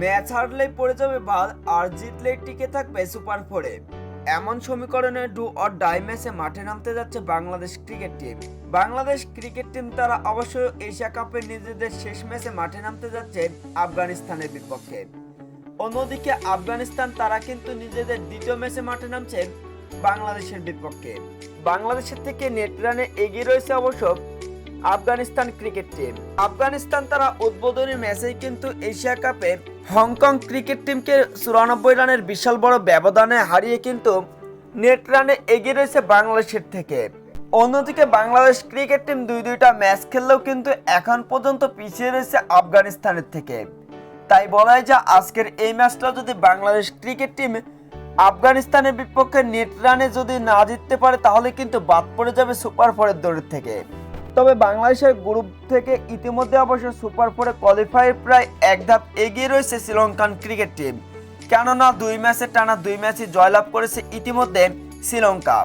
Match হারলেই পড়ে যাবে বাদ আর জিতলেই টিকে থাকবে সুপার ফোরে। এমন সমীকরণে ডু অর ডাই ম্যাচে মাঠে নামতে যাচ্ছে Bangladesh cricket team. Bangladesh cricket team তারা অবশ্যই এশিয়া কাপে নিজেদের শেষ ম্যাচে মাঠে নামতে যাচ্ছে আফগানিস্তানের বিপক্ষে। অন্যদিকে আফগানিস্তান তারা কিন্তু নিজেদের দ্বিতীয় ম্যাচে মাঠে নামছে বাংলাদেশের বিপক্ষে। বাংলাদেশের থেকে নেট রানে এগিয়ে রয়েছে অবশ্য আফগানিস্তান ক্রিকেট টিম। আফগানিস্তান তারা উদ্বোধনী ম্যাচেই কিন্তু এশিয়া কাপে হংকং ক্রিকেট টিমকে চুরানব্বই রানের বিশাল বড় ব্যবধানে হারিয়ে কিন্তু নেট রানে এগিয়ে রয়েছে বাংলাদেশের থেকে। অন্যদিকে বাংলাদেশ ক্রিকেট টিম দুই দুইটা ম্যাচ খেললেও কিন্তু এখন পর্যন্ত পিছিয়ে রয়েছে আফগানিস্তানের থেকে। তাই বলা হয় যে আজকের এই ম্যাচটা যদি বাংলাদেশ ক্রিকেট টিম আফগানিস্তানের বিপক্ষে নেট রানে যদি না জিততে পারে, তাহলে কিন্তু বাদ পড়ে যাবে সুপার ফোরের দৌড়ের থেকে। তবে বাংলাদেশের গ্রুপ থেকে ইতিমধ্যে অবশ্য সুপার ফোরে কোয়ালিফাই প্রায় এক ধাপ এগিয়ে রয়েছে শ্রীলঙ্কান ক্রিকেট টিম কেননা দুই ম্যাচে টানা দুই ম্যাচে জয়লাভ করেছে ইতিমধ্যে শ্রীলঙ্কা।